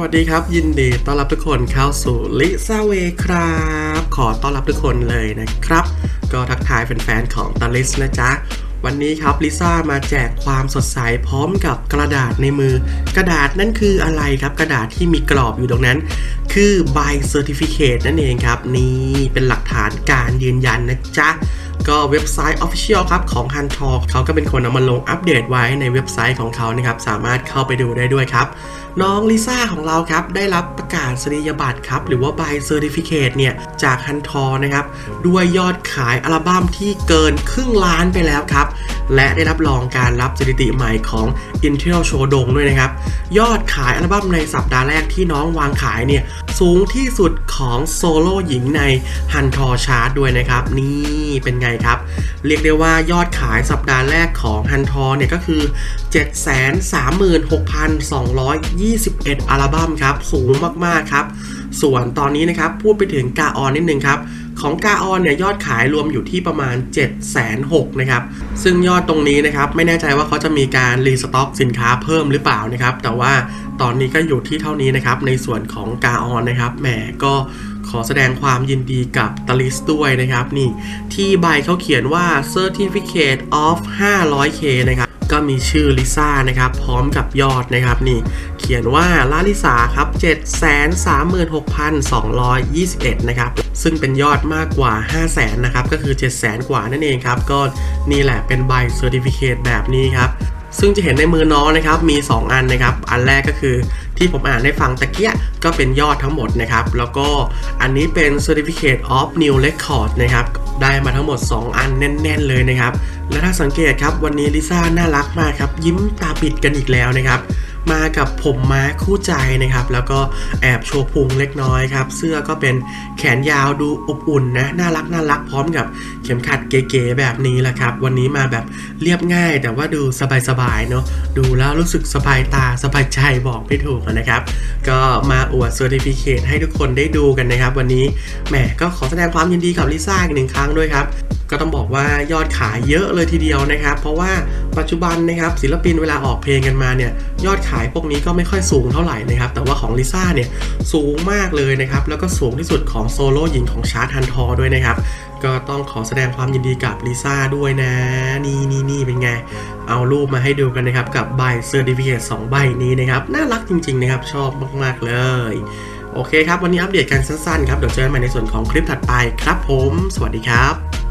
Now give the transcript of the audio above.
วัสดีครับ ยินดีต้อนรับทุกคนเข้าสู่ลิซ่าเวครับ ขอต้อนรับทุกคนเลยนะครับ ก็ทักทายแฟนๆของตาลิสนะจ๊ะ วันนี้ครับลิซ่ามาแจกความสดใสพร้อมกับกระดาษในมือ กระดาษนั่นคืออะไรครับ กระดาษที่มีกรอบอยู่ตรงนั้น คือ by certificate นั่นเองครับ นี่เป็นหลักฐานการยืนยันนะจ๊ะ ก็เว็บไซต์ Official ครับของ h u n t a l k เขาก็เป็นคนเอามาลงอัปเดตไว้ในเว็บไซต์ของเขานะครับ สามารถเข้าไปดูได้ด้วยครับ น้องลิซ่าของเราครับ ได้รับประกาศสนียบัตรครับ หรือว่า by certificate เนี่ย จาก h u n t a l k นะครับ ด้วยยอดขายอัลบั้มที่เกินครึ่งล้านไปแล้วครับ และได้รับรองการรับสถิติใหม่ของ Intel Show ดงด้วยนะครับ ยอดขายอัลบั้มในสัปดาห์แรกที่น้องวางขายเนี่ยสูงที่สุดของโซโล่หญิงใน h u n t a l k Chart ด้วยนะครับ นี่เป็นไงครับ เรียกได้ว่ายอดขายสัปดาห์แรกของฮันทอเนี่ยก็คือ 736,221 อัลบั้มครับ สูงมากๆครับ ส่วนตอนนี้นะครับ พูดไปถึงกาออนนิดนึงครับ ของกาออนเนี่ยยอดขายรวมอยู่ที่ประมาณ 7 6 0 0นะครับ ซึ่งยอดตรงนี้นะครับไม่แน่ใจว่าเขาจะมีการรีสต็อกสินค้าเพิ่มหรือเปล่านะครับ แต่ว่าตอนนี้ก็อยู่ที่เท่านี้นะครับ ในส่วนของกาออนนะครับ แหมก็ขอแสดงความยินดีกับตลิสด้วยนะครับ นี่ที่ใบเขาเขียนว่า Certificate of 500k นะครับ ก็มีชื่อลิซ่านะครับ พร้อมกับยอดนะครับนี่ เขียนว่าลาลิสาครับ 736,221 นะครับ ซึ่งเป็นยอดมากกว่า 500,000 นะครับ ก็คือ 700,000 กว่านั่นเองครับ ก็นี่แหละเป็นใบเซอร์ติฟิเคตแบบนี้ครับ ซึ่งจะเห็นในมือน้องนะครับมี 2 อันนะครับ อันแรกก็คือที่ผมอ่านได้ฟังตะเกียก็เป็นยอดทั้งหมดนะครับ แล้วก็อันนี้เป็น Certificate of New Record นะครับได้มาทั้งหมด 2 อันแน่น ๆ เลยนะครับ และถ้าสังเกตครับวันนี้ลิซ่าน่ารักมากครับยิ้มตาปิดกันอีกแล้วนะครับ มากับผมม้าคู่ใจนะครับ แล้วก็แอบโชว์พุงเล็กน้อยครับ เสื้อก็เป็นแขนยาวดูอบอุ่นนะน่ารักน่ารักพร้อมกับเข็มขัดเก๋ๆแบบนี้แหละครับ วันนี้มาแบบเรียบง่าย แต่ว่าดูสบายๆเนาะดูแล้วรู้สึกสบายตาสบายใจบอกไม่ถูกนะครับ ก็มาอวดเซอร์ติฟิเคตให้ทุกคนได้ดูกันนะครับ วันนี้แหมก็ขอแสดงความยินดีกับลิซ่าอีกหนึ่งครั้งด้วยครับ ก็ต้องบอกว่ายอดขายเยอะเลยทีเดียวนะครับ เพราะว่าปัจจุบันนะครับศิลปินเวลาออกเพลงกันมาเนี่ยยอดขายพวกนี้ก็ไม่ค่อยสูงเท่าไหร่นะครับ แต่ว่าของลิซ่าเนี่ยสูงมากเลยนะครับ แล้วก็สูงที่สุดของโซโล่หญิงของชาร์ตฮันทอด้วยนะครับ ก็ต้องขอแสดงความยินดีกับลิซ่าด้วยนะ นี่นี่นี่เป็นไง เอารูปมาให้ดูกันนะครับ กับใบเซอร์ติฟิเคต2ใบนี้นะครับ น่ารักจริง ๆ นะครับ ชอบมากๆเลยโอเคครับ วันนี้อัปเดตกันสั้นๆครับ เดี๋ยวเจอกันใหม่ในส่วนของคลิปถัดไปครับผม สวัสดีครับ